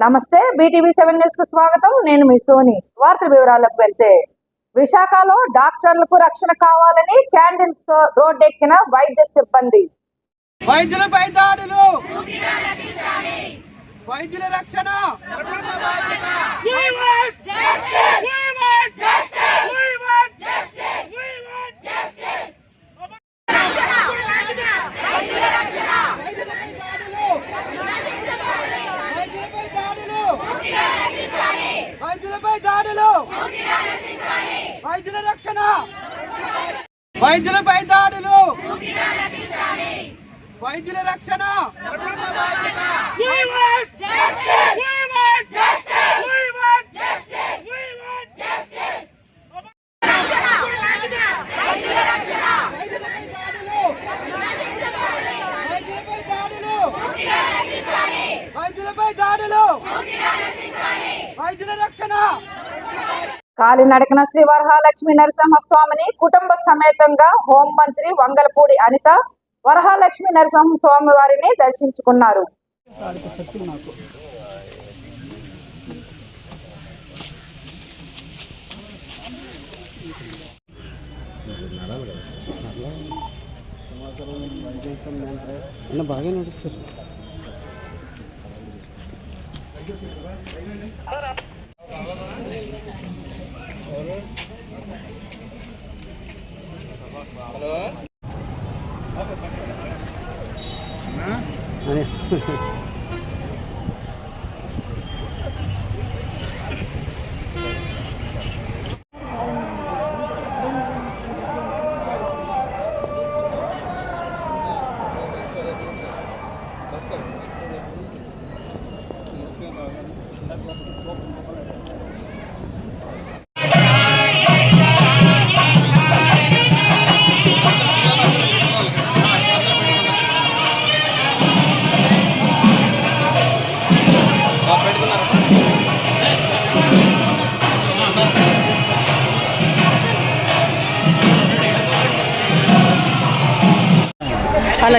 నమస్తే BTV seven న్యూస్కు స్వాగతం నేను మీ సోని వార్తల వివరాలకు వెళ్తే విశాఖలో డాక్టర్లకు రక్షణ కావాలని క్యాండిల్స్తో రోడ్డెక్కిన వైద్య సిబ్బంది వైద్యులపై దాడులు వైద్యుల రక్షణ వైద్యులపై దాడులు. వైద్యుల రక్షణ. వైద్యులపై దాడులు. వైద్యుల రక్షణ. వైద్యులపై దాడులు. కాలినడకన శ్రీ వరహాలక్ష్మి నరసింహస్వామిని కుటుంబ సమేతంగా హోంమంత్రి వంగలపూడి అనిత వరహాలక్ష్మి నరసింహస్వామి వారిని దర్శించుకున్నారు. అన్న బాగా నడుస్తారు అదే ఆ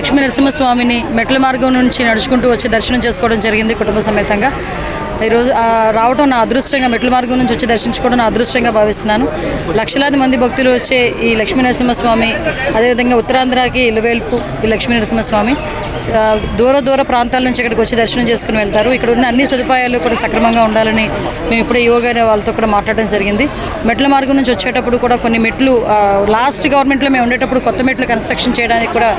లక్ష్మీ నరసింహస్వామిని మెట్ల మార్గం నుంచి నడుచుకుంటూ వచ్చి దర్శనం చేసుకోవడం జరిగింది కుటుంబ సమేతంగా. ఈరోజు రావటం నా అదృష్టంగా మెట్ల మార్గం నుంచి వచ్చి దర్శించుకోవడం నా అదృష్టంగా భావిస్తున్నాను. లక్షలాది మంది భక్తులు వచ్చే ఈ లక్ష్మీ నరసింహస్వామి అదేవిధంగా ఉత్తరాంధ్రకి ఇలవేల్పు ఈ లక్ష్మీ నరసింహస్వామి దూర దూర ప్రాంతాల నుంచి ఇక్కడికి వచ్చి దర్శనం చేసుకుని వెళ్తారు. ఇక్కడ ఉన్న అన్ని సదుపాయాలు కూడా సక్రమంగా ఉండాలని మేము ఇప్పుడే యోగా వాళ్ళతో కూడా మాట్లాడడం జరిగింది. మెట్ల మార్గం నుంచి వచ్చేటప్పుడు కూడా కొన్ని మెట్లు లాస్ట్ గవర్నమెంట్లో మేము ఉండేటప్పుడు కొత్త మెట్లు కన్స్ట్రక్షన్ చేయడానికి కూడా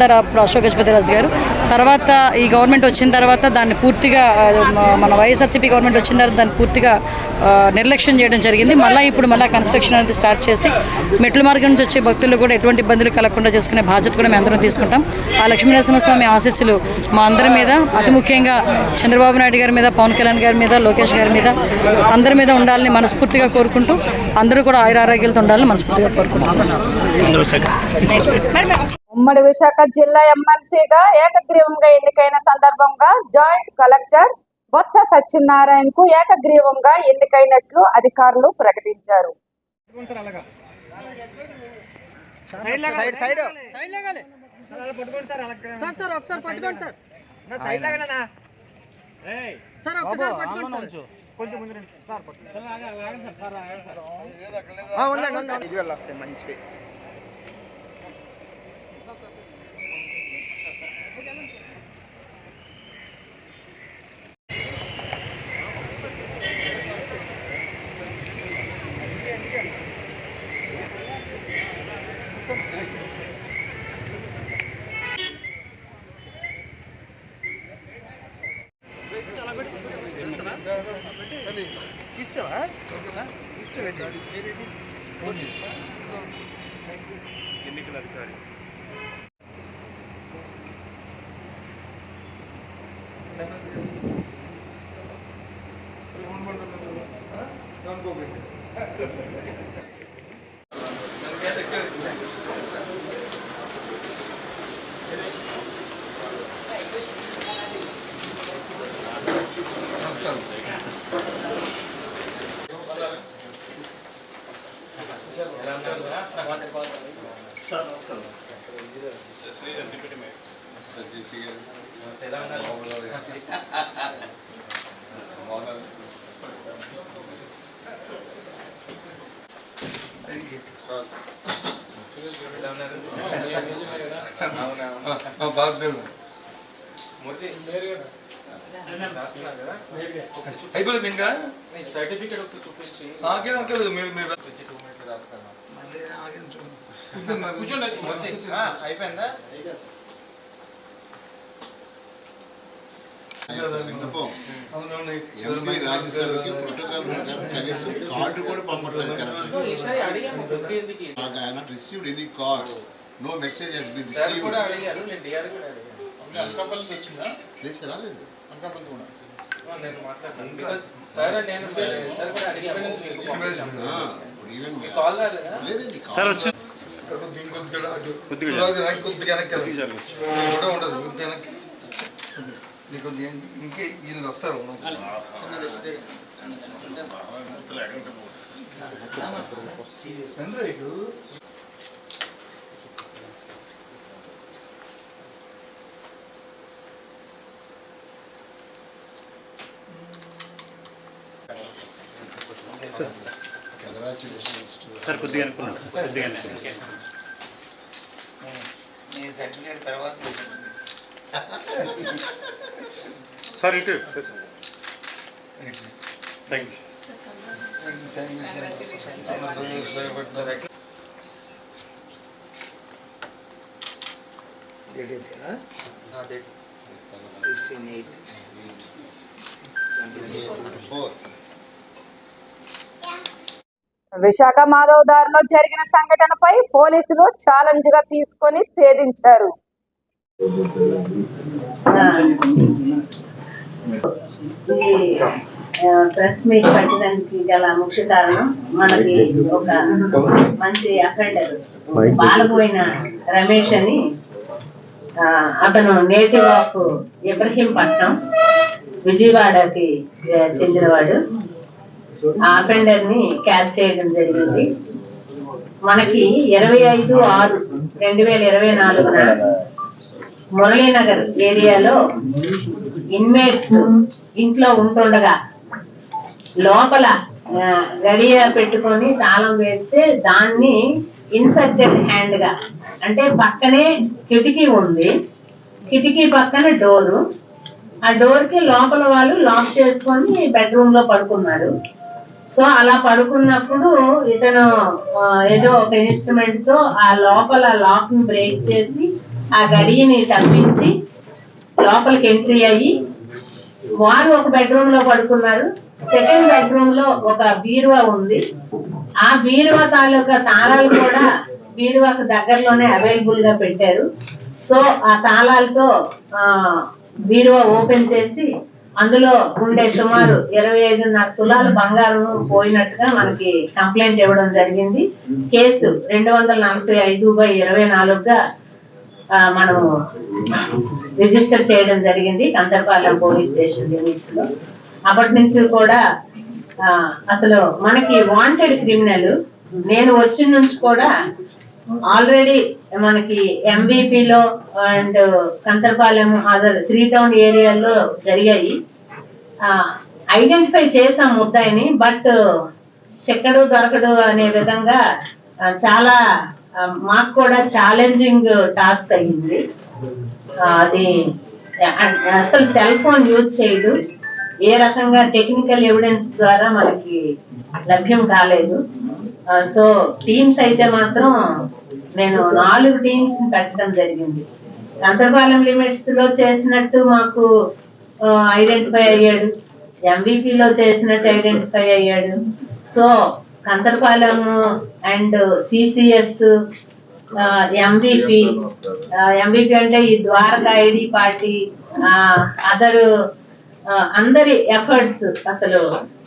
సిద్ధపడ్డారు అప్పుడు అశోక్ గజపతిరాజు గారు. తర్వాత ఈ గవర్నమెంట్ వచ్చిన తర్వాత దాన్ని పూర్తిగా మన వైఎస్ఆర్సీపీ గవర్నమెంట్ వచ్చిన తర్వాత దాన్ని పూర్తిగా నిర్లక్ష్యం చేయడం జరిగింది. మళ్ళీ ఇప్పుడు మళ్ళీ కన్స్ట్రక్షన్ అనేది స్టార్ట్ చేసి మెట్ల మార్గం నుంచి వచ్చే భక్తులు కూడా ఎటువంటి ఇబ్బందులు కలగకుండా చేసుకునే బాధ్యత కూడా మేము అందరం తీసుకుంటాం. ఆ లక్ష్మీనరసింహస్వామి ఆశీస్సులు మా అందరి మీద అతి ముఖ్యంగా చంద్రబాబు నాయుడు గారి మీద పవన్ కళ్యాణ్ గారి మీద లోకేష్ గారి మీద అందరి మీద ఉండాలని మనస్ఫూర్తిగా కోరుకుంటూ అందరూ కూడా ఆయురారోగ్యాలతో ఉండాలని మనస్ఫూర్తిగా కోరుకుంటున్నాం. ఉమ్మడి విశాఖ జిల్లా ఎమ్మెల్సీగా ఏకగ్రీవంగా ఎన్నికైన సందర్భంగా జాయింట్ కలెక్టర్ బొత్స సత్యనారాయణ కు ఏకగ్రీవంగా ఎన్నికైనట్లు అధికారులు ప్రకటించారు. సైడ్ Julián అయిపోయింది ఇంకా? సర్టిఫికేట్ ఒకటి చూపించి. నాకేం అక్కర్లేదు మీరు టూ మినిట్లు రాస్తాను. మళ్ళీ ఆ, అయిపోయిందా? కదా నీకు. అందులో ఉన్నాయి. ఎంపీ రాజ్యసభకి ప్రోటోకాల్ కనీసం కార్డు కూడా పంపట్లేదు కరెక్ట్ ఈసారి అడిగాను ఫిఫ్టీ ఎందుకు I not received any card no message has been sir కూడా రిసీవ్డ్ అడిగారు నేను డిఆర్ కూడా అడిగాను. లేదు రాలేదు. ఆ, నేను మాట్లాడతాను. బికాస్ సార్ and నేను ఇద్దరు కూడా అడిగాము. మీకు పంపించాము. ఆ, ఇప్పుడు ఈవెన్ మీకు కాల్ రాలేదా? లేదండి కార్డ్ కొద్దిగా వెనక్కి ఉండదు వెనక్కి. నీకు కొద్దిగా ఇంకే వీళ్ళు వస్తారు చంద్రయ్యకు కంగ్రాచులేషన్స్ నీ సర్టిఫికేట్ తర్వాత సార్ ఇటు థ్యాంక్ యూ డేట్ ఇచ్చారా ఆ, date. Sixteen eight four Visakha Madhav దారిలో జరిగిన సంఘటనపై పోలీసులు ఛాలెంజ్గా తీసుకొని సేధించారు ఈ ప్రెస్ మీట్ పెట్టడానికి గల ముఖ్య కారణం మనకి ఒక మంచి అఫెండర్ బాలపోయిన రమేష్ అని అతను నేటివ్ ఆఫ్ ఇబ్రహీంపట్నం విజయవాడకి చెందినవాడు. ఆ అఫెండర్ని క్యాచ్ చేయడం జరిగింది. మనకి ఇరవై ఐదు ఆరు రెండు వేల ఇరవై నాలుగున మురళీనగర్ ఏరియాలో ఇన్మేట్స్ ఇంట్లో ఉంటుండగా లోపల గడియ పెట్టుకొని తాళం వేస్తే దాన్ని ఇన్సర్టెడ్ హ్యాండ్గా అంటే పక్కనే కిటికీ ఉంది. కిటికీ పక్కన డోరు ఆ డోర్కి లోపల వాళ్ళు లాక్ చేసుకొని బెడ్రూమ్లో పడుకున్నారు. సో అలా పడుకున్నప్పుడు ఇతను ఏదో ఒక ఇన్స్ట్రుమెంట్తో ఆ లోపల లాక్ని బ్రేక్ చేసి ఆ గడియని తప్పించి లోపలికి ఎంట్రీ అయ్యి వారు ఒక బెడ్రూమ్లో పడుకున్నారు. సెకండ్ బెడ్రూమ్లో ఒక బీరువా ఉంది. ఆ బీరువా తాలూకా తాళాలు కూడా బీరువాకు దగ్గరలోనే అవైలబుల్గా పెట్టారు. సో ఆ తాళాలతో ఆ బీరువా ఓపెన్ చేసి అందులో ఉండే సుమారు ఇరవై ఐదున్నర తులాలు బంగారం పోయినట్టుగా మనకి కంప్లైంట్ ఇవ్వడం జరిగింది. కేసు రెండు వందల నలభై ఐదు బై ఇరవై నాలుగుగా మనము రిజిస్టర్ చేయడం జరిగింది. కంచరపాలెం పోలీస్ స్టేషన్ యూనిట్స్లో. అప్పటి నుంచి కూడా అసలు మనకి వాంటెడ్ క్రిమినల్ నేను వచ్చిన నుంచి కూడా ఆల్రెడీ మనకి ఎంబీపీలో and Kancharapalem other three town ఏరియాలో జరిగాయి. ఐడెంటిఫై చేసాం ముద్దాయిని బట్ చెక్కడు దొరకడు అనే విధంగా చాలా మాకు కూడా ఛాలెంజింగ్ టాస్క్ అయ్యింది. అది అసలు సెల్ ఫోన్ యూజ్ చేయడు ఏ రకంగా టెక్నికల్ ఎవిడెన్స్ ద్వారా మనకి లభ్యం కాలేదు. సో టీమ్స్ అయితే మాత్రం నేను నాలుగు టీమ్స్ పెట్టడం జరిగింది. అంతర్పాలెం లిమిట్స్లో చేసినట్టు మాకు ఐడెంటిఫై అయ్యాడు. ఎంబీపీలో చేసినట్టు ఐడెంటిఫై అయ్యాడు. So Kancharapalem and CCS MVP MVP అంటే ఈ ద్వారకా ఐడి పార్టీ అదర్ అందరి ఎఫర్ట్స్ అసలు.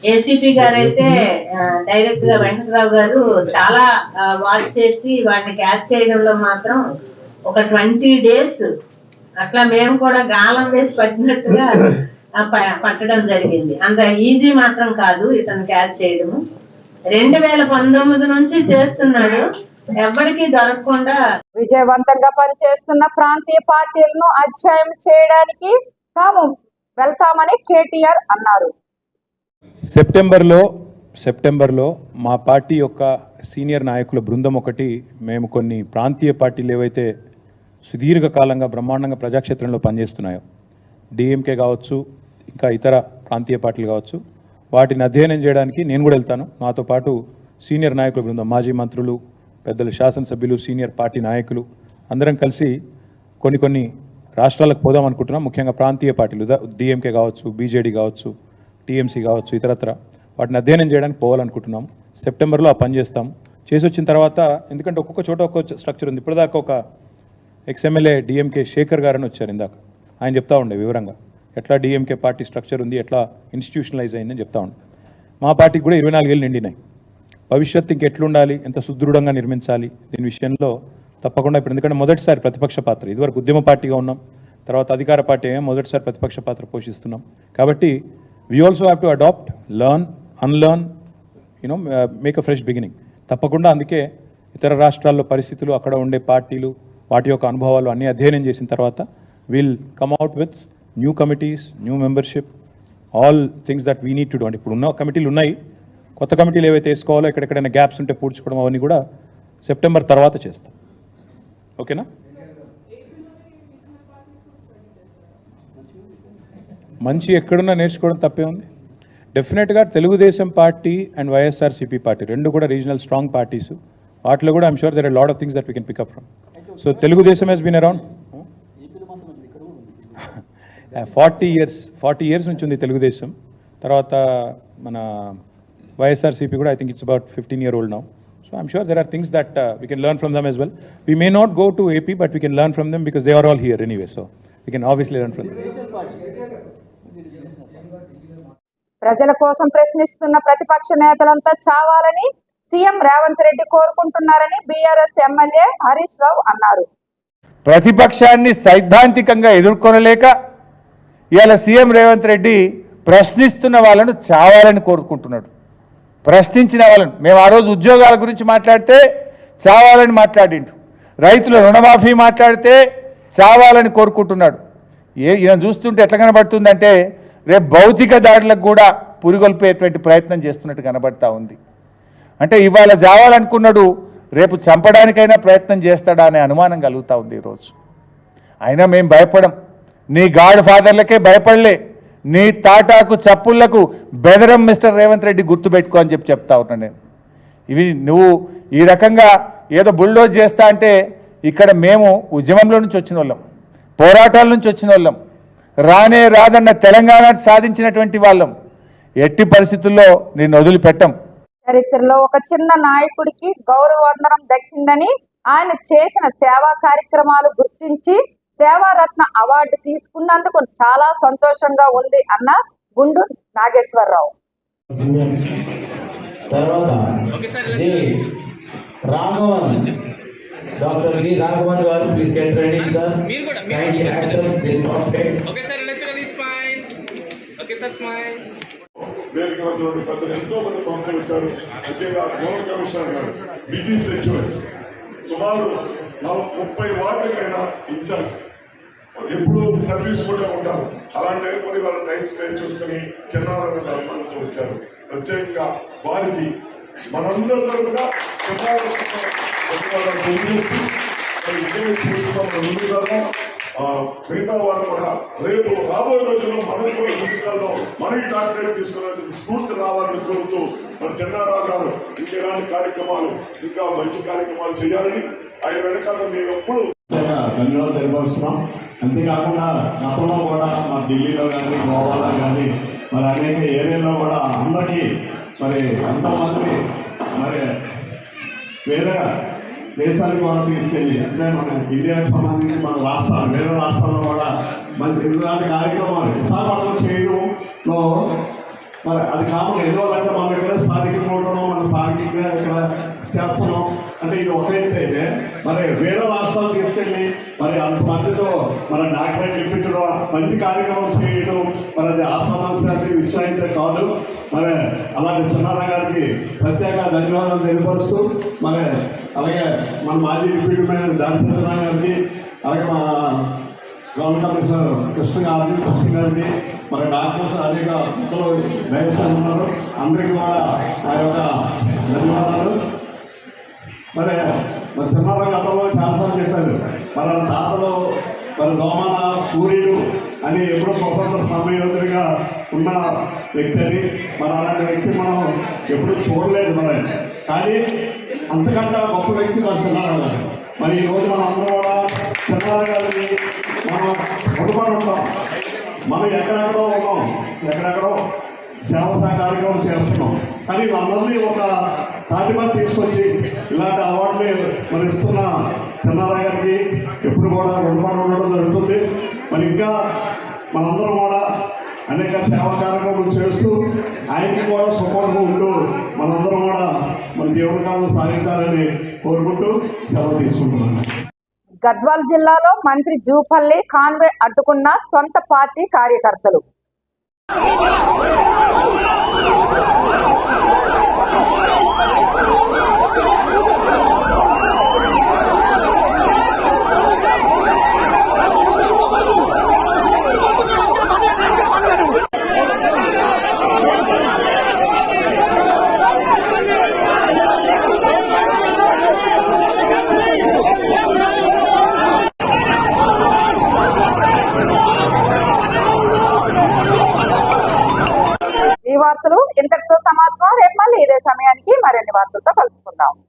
ఏసీపీ గారు అయితే డైరెక్ట్గా వెంకటరావు గారు చాలా వాచ్ చేసి వాటిని క్యాచ్ చేయడంలో మాత్రం ఒక ట్వంటీ డేస్ అట్లా మేము కూడా గాలం వేసి పట్టినట్టుగా ప- పట్టడం జరిగింది. అంత ఈజీ మాత్రం కాదు ఇతను క్యాచ్ చేయడము. రెండు వేల పంతొమ్మిది నుంచి చేస్తున్నాడు. ఎవరికి దొరకకుండా విజయవంతంగా పనిచేస్తున్న ప్రాంతీయ పార్టీలను అధ్యాయం చేయడానికి తాము వెళ్తామని కేటీఆర్ అన్నారు. సెప్టెంబర్లో సెప్టెంబర్లో మా పార్టీ యొక్క సీనియర్ నాయకుల బృందం ఒకటి మేము కొన్ని ప్రాంతీయ పార్టీలు ఏవైతే సుదీర్ఘకాలంగా బ్రహ్మాండంగా ప్రజాక్షేత్రంలో పనిచేస్తున్నాయో డిఎంకే కావచ్చు ఇంకా ఇతర ప్రాంతీయ పార్టీలు కావచ్చు వాటిని అధ్యయనం చేయడానికి నేను కూడా వెళ్తాను. నాతో పాటు సీనియర్ నాయకుల బృందం మాజీ మంత్రులు పెద్దలు శాసనసభ్యులు సీనియర్ పార్టీ నాయకులు అందరం కలిసి కొన్ని కొన్ని రాష్ట్రాలకు పోదాం అనుకుంటున్నాం. ముఖ్యంగా ప్రాంతీయ పార్టీలు డిఎంకే కావచ్చు బీజేడీ కావచ్చు టీఎంసీ కావచ్చు ఇతరత్ర. వాటిని అధ్యయనం చేయడానికి పోవాలనుకుంటున్నాం. సెప్టెంబర్లో ఆ పని చేస్తాం. చేసి వచ్చిన తర్వాత ఎందుకంటే ఒక్కొక్క చోట ఒక్కొక్క స్ట్రక్చర్ ఉంది. ఇప్పటిదాకా ఒక ఎక్స్ఎమ్మెల్యే డిఎంకే శేఖర్ గారని వచ్చారు ఇందాక. ఆయన చెప్తా ఉండే వివరంగా. ఎట్లా డిఎంకే పార్టీ స్ట్రక్చర్ ఉంది ఎట్లా ఇన్స్టిట్యూషనలైజ్ అయిందని చెప్తా ఉండే మా పార్టీకి కూడా ఇరవై నాలుగేళ్ళు నిండినాయి. భవిష్యత్తు ఇంకెట్లుండాలి ఎంత సుదృఢంగా నిర్మించాలి దీని విషయంలో తప్పకుండా ఇప్పుడు ఎందుకంటే మొదటిసారి ప్రతిపక్ష పాత్ర ఇదివరకు ఉద్యమ పార్టీగా ఉన్నాం తర్వాత అధికార పార్టీ మొదటిసారి ప్రతిపక్ష పాత్ర పోషిస్తున్నాం. కాబట్టి we also have to adopt learn unlearn you know make a fresh beginning తప్పకుండా అందుకే ఇతర రాష్ట్రాల్లో పరిస్థితులు అక్కడ ఉండే పార్టీలు వాటి యొక్క అనుభవాలు అన్నీ అధ్యయనం చేసిన తర్వాత will come out with new committees new membership all things that we need to do అంటే ఇప్పుడు ఉన్న కమిటీలు ఉన్నాయి. కొత్త కమిటీలు ఏవైతే వేసుకోవాలో ఎక్కడెక్కడైనా గ్యాప్స్ ఉంటే పూడ్చుకోవడం అవన్నీ కూడా సెప్టెంబర్ తర్వాత చేస్తాం. ఓకేనా మంచి ఎక్కడున్నా నేర్చుకోవడం తప్పే ఉంది. డెఫినెట్గా Telugu Desam party and YSRCP party రెండు కూడా రీజనల్ స్ట్రాంగ్ పార్టీస్ వాటిలో కూడా I'm sure there are lot of things that we can pick up from so Telugu Desam he's been around forty years forty years నుంచి ఉంది తెలుగుదేశం. తర్వాత మన YSRCP కూడా I think it's about fifteen year old now so I'm sure there are things that we can learn from them as well we may not go to AP but we can learn from them because they are all here anyway so we can obviously learn from ప్రజల కోసం ప్రశ్నిస్తున్న ప్రతిపక్ష నేతలంతా చావాలని CM Revanth Reddy కోరుకుంటున్నారని BRS MLA Harish Rao అన్నారు. ప్రతిపక్షాన్ని సైద్ధాంతికంగా ఎదుర్కొనలేక ఇవాళ సీఎం రేవంత్ రెడ్డి ప్రశ్నిస్తున్న వాళ్ళను చావాలని కోరుకుంటున్నాడు. ప్రశ్నించిన వాళ్ళను. మేము ఆ రోజు ఉద్యోగాల గురించి మాట్లాడితే చావాలని మాట్లాడిండు. రైతుల రుణమాఫీ మాట్లాడితే చావాలని కోరుకుంటున్నాడు. ఏ ఈయన చూస్తుంటే ఎట్లా కనబడుతుందంటే రేపు భౌతిక దాడులకు కూడా పురిగొల్పేటువంటి ప్రయత్నం చేస్తున్నట్టు కనబడతా ఉంది. అంటే ఇవాళ చావాలనుకున్నాడు రేపు చంపడానికైనా ప్రయత్నం చేస్తాడా అనే అనుమానం కలుగుతూ ఉంది ఈరోజు అయినా మేము భయపడం. నీ గాడ్ ఫాదర్లకే భయపడలే. నీ తాటాకు చప్పుళ్ళకు బెదరం మిస్టర్ రేవంత్ రెడ్డి గుర్తుపెట్టుకో అని చెప్పి చెప్తా ఉన్నా నేను. ఇవి నువ్వు ఈ రకంగా ఏదో బుల్డోజ్ చేస్తా అంటే ఇక్కడ మేము ఉద్యమంలో నుంచి వచ్చిన వాళ్ళం. పోరాటాల నుంచి వచ్చిన వాళ్ళం. రానే రాదన్న తెలంగాణ సాధించినటువంటి వాళ్ళం. ఎట్టి పరిస్థితుల్లో నేను వదిలిపెట్టం. చరిత్రలో ఒక చిన్న నాయకుడికి గౌరవవందనం దక్కిందని ఆయన చేసిన సేవా కార్యక్రమాలు గుర్తించి సేవారత్న అవార్డు తీసుకున్నందుకు చాలా సంతోషంగా ఉంది అన్న గుండు నాగేశ్వరరావు. తర్వాత G Raghavan. Doctor G Raghavan గారు please get ready sir kindly accept the contact వేదిక వచ్చినటువంటి పెద్దలు ఎంతో మంది పంపిణీ వచ్చారు. ముఖ్యంగా జోనల్ కమిషనర్ గారు బిజీ సెక్యూర్ సుమారు ముప్పై వార్డులకైనా ఇన్ఛార్జ్ ఎప్పుడు సర్వీస్ కూడా ఉంటారు. అలాంటి కొన్ని వాళ్ళ టైం స్పెండ్ చేసుకుని చిన్నారాన్ని ధర్మాలతో వచ్చారు. ప్రత్యేకంగా వారికి మనందరి కూడా మిగతా వారు కూడా రేపు రాబోయే రోజుల్లో మనం కూడా ముందుకెళ్దాం మనకి డాక్టరేట్ తీసుకునే స్ఫూర్తి రావాలని కోరుతూ మరి చెన్నారావు గారు ఇంకెలాంటి కార్యక్రమాలు ఇంకా మంచి కార్యక్రమాలు చేయాలని ఆయన వెనకాల మేము ఎప్పుడు ధన్యవాదాలు తెలియపరుస్తున్నాం అంతేకాకుండా గతంలో కూడా మా ఢిల్లీలో కానీ గోవాలో కానీ మరి అనేక ఏరియాలో కూడా అందరికీ మరి ఎంతోమంది మరి వేరే దేశాలకు కూడా తీసుకెళ్ళి అంటే మన ఇండియాకి సంబంధించి మన రాష్ట్రాలు వేరే రాష్ట్రాల్లో కూడా మన తెలుగు కార్యక్రమాలు విశాఖపట్నం చేయడంలో మరి అది కాకుండా ఎందువల్లంటే మనం ఇక్కడ స్థానికంగా ఉండడం మన స్థానికంగా ఇక్కడ చేస్తున్నాం? అంటే ఇది ఒక ఎత్తు అయితే మరి వేరే రాష్ట్రాలు తీసుకెళ్ళి మరి అంతమందితో మన డాక్టరేట్ ఇప్పించడం మంచి కార్యక్రమం చేయడం మరి అది ఆ సమస్యని విశ్వసించడం కాదు. మరి అలాంటి చిన్నారా గారికి ప్రత్యేక ధన్యవాదాలు తెలియపరుస్తూ మరి అలాగే మన మాజీ డిప్యూటీ మేనేజర్ డాక్టర్ సత్యనారాయణ గారికి అలాగే మా గవర్నమెంట్ ఆఫీసర్ కృష్ణ గారిని కృష్ణ గారిని మరి డాక్టర్స్ అనేక ఇతరులు ఉన్నారు అందరికీ కూడా ఆ యొక్క ధన్యవాదాలు. మరి మరి చిన్నారావు గతంలో చాలాసార్లు చెప్పారు మరి తాతలు మరి దోమన సూర్యుడు అని ఎప్పుడో స్వతంత్ర సమయోధుడిగా ఉన్న వ్యక్తి అని మరి అలాంటి వ్యక్తి మనం ఎప్పుడూ చూడలేదు మరి. కానీ అంతకంటే గొప్ప వ్యక్తి మన చిన్నారావు గారు. మరి ఈరోజు మనం అందరం కూడా చిన్నారావు గారిని మనం రుణపడి ఉంటాం మనం ఎక్కడెక్కడో ఉన్నాం ఎక్కడెక్కడో సేవ కార్యక్రమం చేస్తున్నాం కానీ అందరినీ ఒక తాటి మీద తీసుకొచ్చి ఇలాంటి అవార్డులు మరి ఇస్తున్న చిన్నారావు గారికి ఎప్పుడు కూడా రుణపడి ఉండడం జరుగుతుంది మరి ఇంకా మనందరం కూడా అనేక సేవా కార్యక్రమాలు చేస్తూ ఆయనకి కూడా సుఖంగా ఉంటూ మనందరం కూడా మన జీవనకాలం సాగించాలని కోరుకుంటూ సెలవు తీసుకుంటున్నాను. గద్వాల్ జిల్లాలో మంత్రి జూపల్లి కాన్వే అడ్డుకున్న సొంత పార్టీ కార్యకర్తలు. ఈ